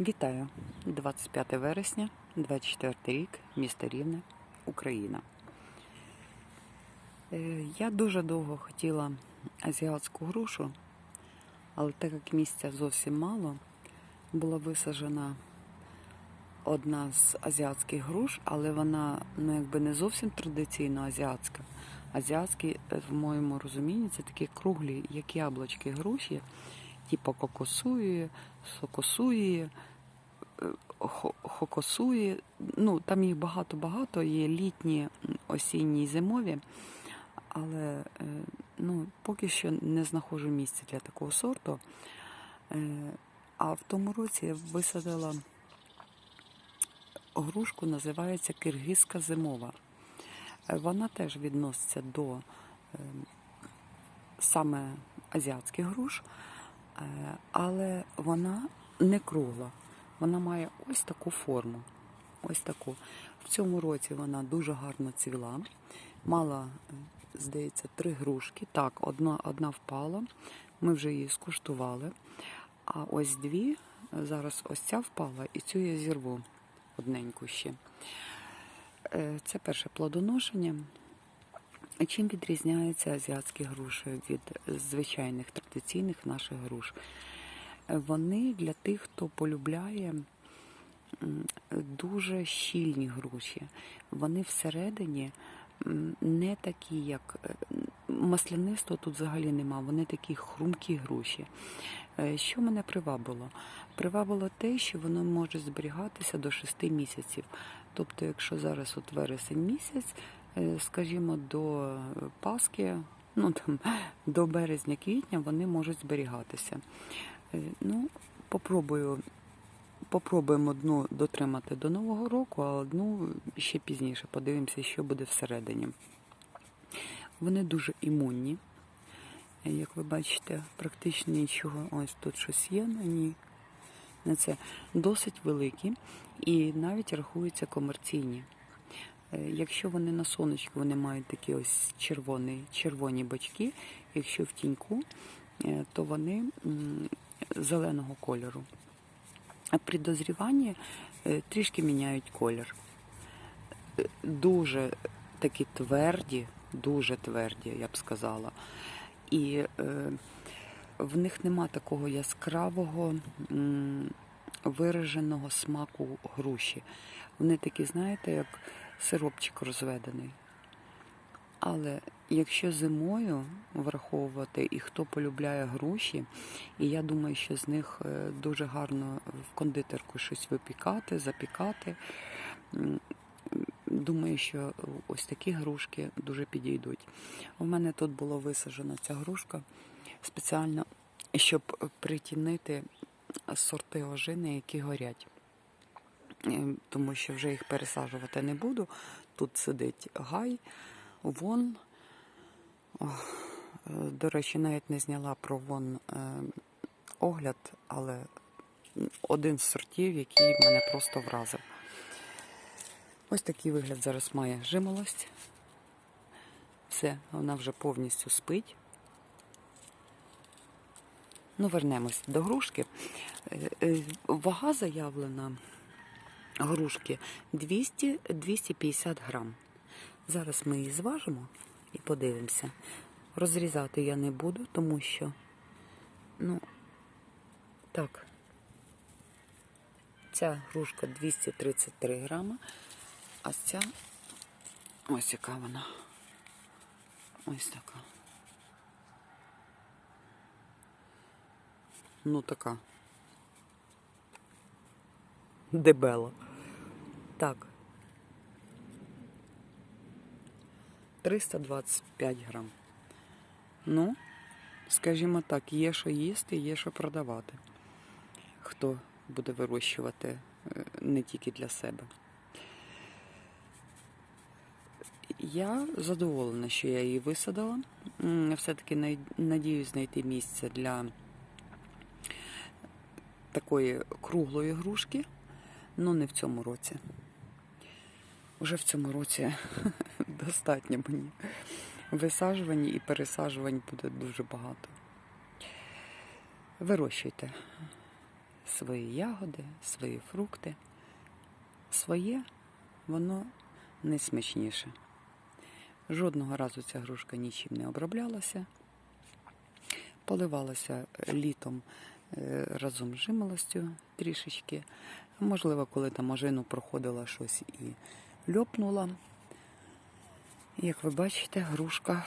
Вітаю! 25 вересня, 24 рік, місто Рівне, Україна. Е, Я дуже довго хотіла азіатську грушу, але так як місця зовсім мало, була висаджена одна з азіатських груш, але вона ну, якби не зовсім традиційно азіатська. Азіатські, е, в моєму розумінні, це такі круглі, як яблучки груші, типу кокосуї, сокосуї, е, хо- хокосуї. Ну, там їх багато-багато, є літні, осінні зимові. Але е, ну, поки що не знаходжу місця для такого сорту. Е, А в тому році я висадила грушку, називається киргизька зимова. Вона теж відноситься до е, саме азіатських груш, але вона не кругла. Вона має ось таку форму. Ось таку. В цьому році вона дуже гарно цвіла. Мала, е, здається, три грушки. Так, одна, одна впала. Ми вже її скуштували. А ось дві, е, зараз ось ця впала, і цю я зірву одненьку ще. Е, Це перше плодоношення. Чим відрізняються азіатські груші від звичайних традиційних наших груш? Вони для тих, хто полюбляє дуже щільні груші. Вони всередині не такі, як е, маслянистого тут взагалі нема. Вони такі хрумкі груші. Е, Що мене привабило? Привабило те, що воно може зберігатися до 6 місяців. Тобто, якщо зараз от вересень місяць, скажімо, до Пасхи, ну там до березня-квітня вони можуть зберігатися. Е, Ну, попробую, попробуємо одну дотримати до Нового року, а одну ще пізніше. Подивимося, що буде всередині. Вони дуже імунні. Е, Як ви бачите, практично нічого. Ось тут щось є на ній. На це досить великі і навіть рахуються комерційні. Е, Якщо вони на сонечку, вони мають такі ось червоні, червоні бочки. Якщо в тіньку, е, то вони зеленого кольору. А при дозріванні е, трішки міняють колір. Дуже такі тверді, дуже тверді, я б сказала. І в них нема такого яскравого вираженого смаку груші. Вони такі, знаєте, як сиропчик розведений. Але якщо зимою враховувати і хто полюбляє груші, і я думаю, що з них е, дуже гарно в кондитерку щось випікати, запікати. Думаю, що ось такі грушки дуже підійдуть. У мене тут було висаджена ця грушка спеціально, щоб притінити сорти ожини, які горять. Е, Тому що вже їх пересаджувати не буду. Тут сидить гай, вон. Е, До речі, навіть не зняла про вон е, огляд, але один з сортів, який мене просто вразив. Ось такий вигляд зараз має жимолость. Все, вона вже повністю спить. Ну, вернемось до грушки. Вага заявлена грушки 200-250 грам. Зараз ми її зважимо і подивимося. Розрізати я не буду, тому що, ну, так, ця грушка 233 грама, а ця ось яка вона. Ось така. Ну, така. Дебела. Так. 325 грам. Ну, скажімо так, є що їсти, є що продавати. Хто буде вирощувати е, не тільки для себе. Я задоволена, що я її висадила. Все-таки надіюсь знайти місце для такої круглої грушки, але не в цьому році. Уже в цьому році достатньо мені. Висаджувань і пересаджувань буде дуже багато. Вирощуйте свої ягоди, свої фрукти. Своє воно не смачніше. Жодного разу ця грушка нічим не оброблялася. Поливалася літом е, разом з жимолостю трішечки. Можливо, коли там ожину проходила щось і льопнула. Як ви бачите, грушка,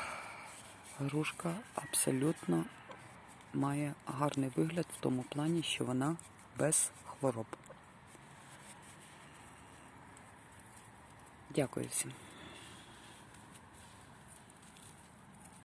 грушка абсолютно має гарний вигляд в тому плані, що вона без хвороб. Дякую всім.